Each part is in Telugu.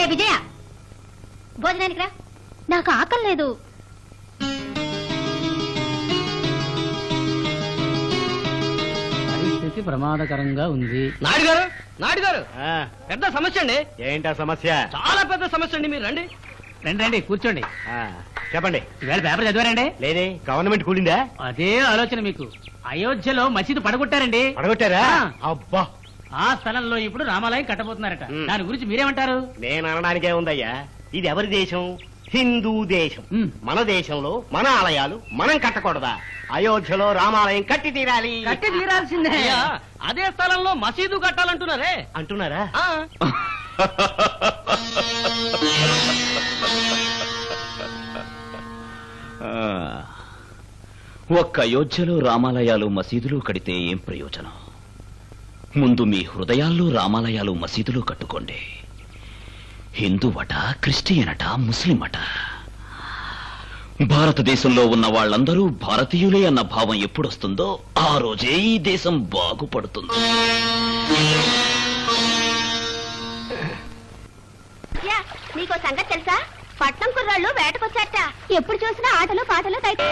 లే విజయ భోజనానికి రా. నాకు ఆకలి లేదు. పరిస్థితి ప్రమాదకరంగా ఉంది. నాయుడు గారు నాయుడు గారు పెద్ద సమస్య అండి. ఏంటా సమస్య? చాలా పెద్ద సమస్య అండి మీరు రండి. రండి రండి కూర్చోండి. ఆ, చెప్పండి. ఈవేళ పేపర్ చదివారండి? లేదే గవర్నమెంట్ కూలిందా? అదే ఆలోచన మీకు. అయోధ్యలో మసీదు పడగొట్టారండి. పడగొట్టారా. అబ్బా. ఆ స్థలంలో ఇప్పుడు రామాలయం కట్టబోతున్నారట. మ్. దాని గురించి మీరేమంటారు? నేను అనడానికే ఉందయ్యా. ఇది ఎవరి దేశం? హిందూ దేశం. మ్. మన దేశంలో మన ఆలయాలు మనం కట్టకూడదా? అయోధ్యలో రామాలయం కట్టి తీరాలి. కట్టి తీరాల్సిందే. అదే స్థలంలో మసీదు కట్టాలంటున్నారే. అంటున్నారా? ఆ, ఆ, ఒక్క అయోధ్యలో రామాలయాలు మసీదులు కడితే ఏం ప్రయోజనం? ముందు మీ హృదయాల్లో రామాలయాలు మసీదులు కట్టుకోండి. హిందువట క్రిస్టియనట ముస్లిం అట. భారతదేశంలో ఉన్న వాళ్ళందరూ భారతీయులే అన్న భావం ఎప్పుడొస్తుందో ఆ రోజే ఈ దేశం బాగుపడుతుంది. నీకో సంగతి తెలుసా? పట్నం కుర్రాళ్ళు వేటకొచ్చారట. ఎప్పుడు చూసినా ఆటలు పాటలు తైతే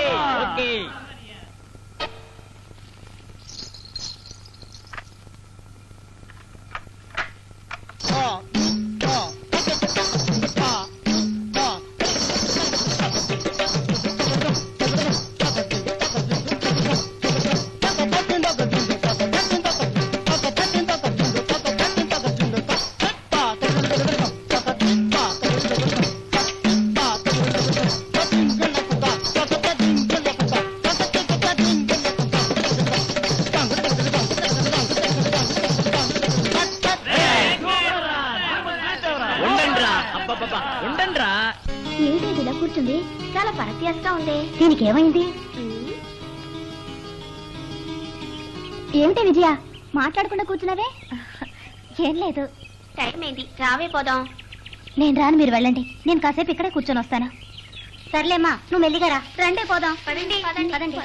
ఓకే. ఏంటి ఇలా కూర్చుంది? చాలా పరత్యాసగా ఉంది. దీనికి ఏమైంది ఏమిటి విజయ? మాట్లాడకుండా కూర్చున్నావే? ఏం లేదు. టైం ఏంటి రావే పోదాం. నేను రాను మీరు వెళ్ళండి. నేను కాసేపు ఇక్కడే కూర్చొని వస్తాను. సర్లేమ్మా నువ్వు మెల్లిగా రా. రండి పోదాం. పదండి పదండి.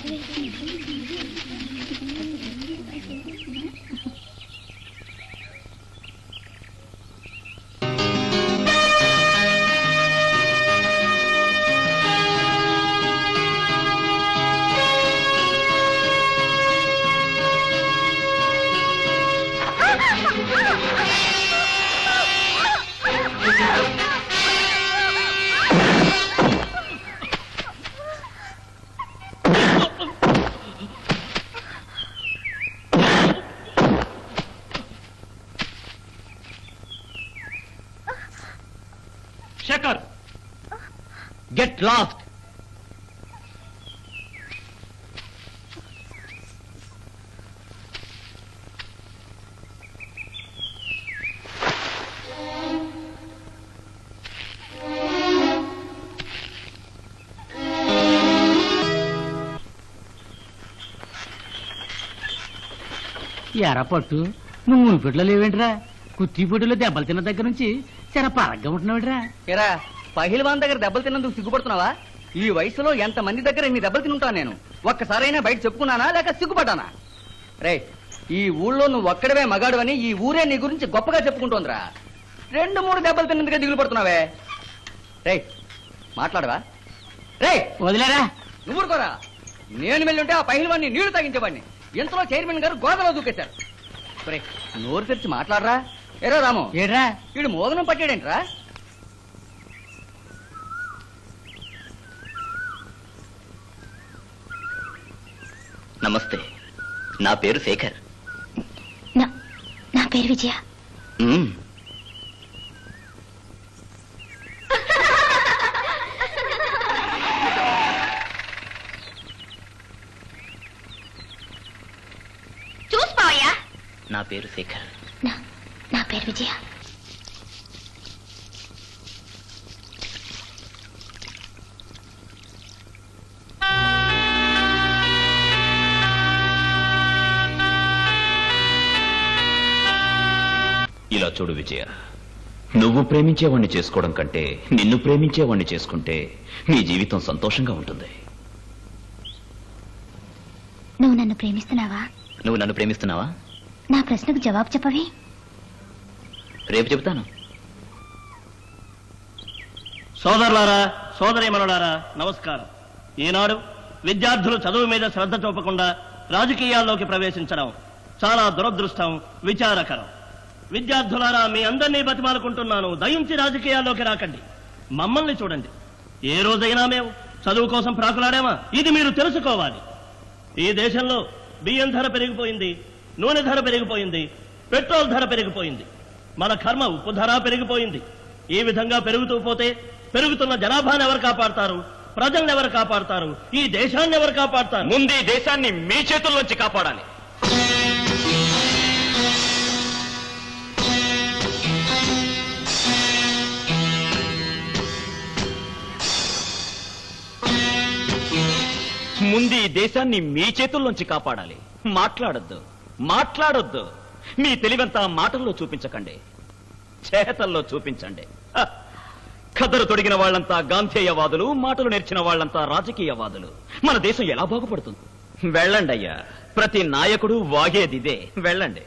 గెట్ లాస్ట్ ఎరపట్టు నువ్వు మునిపెట్లో లేవేంట్రా? కుత్తిపొట్టులో దెబ్బలు తిన్న దగ్గర నుంచి చాలా పరగ్గా ఉంటున్నావేంట్రా? ఎరా పహిల్వాన్ దగ్గర దెబ్బలు తిన్నందుకు సిగ్గుపడుతున్నావా? ఈ వయసులో ఎంత మంది దగ్గర ఇన్ని దెబ్బలు తింటాను నేను? ఒక్కసారైనా బయట చెప్పుకున్నానా లేక సిగ్గుపడ్డానా? రే ఈ ఊళ్ళో నువ్వు ఒక్కడవే మగాడువని ఈ ఊరే నీ గురించి గొప్పగా చెప్పుకుంటోందిరా. రెండు మూడు దెబ్బలు తిన్నందుకే దిగులు పడుతున్నావే. రే మాట్లాడవా? రే వదిలేరా. నువ్వు ఊరుకోరా. నేను వెళ్ళుంటే ఆ పహిల్వాన్ని నీళ్ళు తాగించేవాడిని. ఇంతలో చైర్మన్ గారు గోదలో దూకేశారు. రే నోరు తెరిచి మాట్లాడరా. ఎరా రాము. ఏడ్రా. వీడు మోదనం పట్టాడేంట్రా? నమస్తే. నా పేరు శేఖర్. నా నా పేరు విజయ. మ్మ్. చూసుకోవయ్యా. నా పేరు శేఖర్. నా నా పేరు విజయ. ఇలా చూడు విజయ. నువ్వు ప్రేమించేవాణ్ణి చేసుకోవడం కంటే నిన్ను ప్రేమించేవాణ్ణి చేసుకుంటే నీ జీవితం సంతోషంగా ఉంటుంది. నువ్వు నన్ను ప్రేమిస్తున్నావా? నువ్వు నన్ను ప్రేమిస్తున్నావా? నా ప్రశ్నకు జవాబు చెప్పవే. రేపు చెబుతాను. సోదరులారా సోదరీమణులారా నమస్కారం. ఈనాడు విద్యార్థులు చదువు మీద శ్రద్ధ చూపకుండా రాజకీయాల్లోకి ప్రవేశించడం చాలా దురదృష్టం విచారకరం. విద్యార్థులారా మీ అందరినీ బతిమాలుకుంటున్నాను. దయించి రాజకీయాల్లోకి రాకండి. మమ్మల్ని చూడండి. ఏ రోజైనా మేము చదువు కోసం ప్రాకులాడామా? ఇది మీరు తెలుసుకోవాలి. ఈ దేశంలో బియ్యం ధర పెరిగిపోయింది నూనె ధర పెరిగిపోయింది పెట్రోల్ ధర పెరిగిపోయింది. మన కర్మ ఉప్పు ధర పెరిగిపోయింది. ఈ విధంగా పెరుగుతూ పోతే పెరుగుతున్న జనాభాను ఎవరు కాపాడతారు? ప్రజల్ని ఎవరు కాపాడతారు? ఈ దేశాన్ని ఎవరు కాపాడతారు? ముందు ఈ దేశాన్ని మీ చేతుల్లోంచి కాపాడాలి. ముందు ఈ దేశాన్ని మీ చేతుల్లోంచి కాపాడాలి. మాట్లాడొద్దు. మాట్లాడొద్దు. మీ తెలివంతా మాటల్లో చూపించకండి. చేతల్లో చూపించండి. కదరు తొడిగిన వాళ్ళంతా గాంధేయవాదులు మాటలు నేర్చిన వాళ్ళంతా రాజకీయవాదులు. మన దేశం ఎలా బాగుపడుతుంది? వెళ్ళండి అయ్యా ప్రతి నాయకుడు వాగేదిదే. వెళ్ళండి.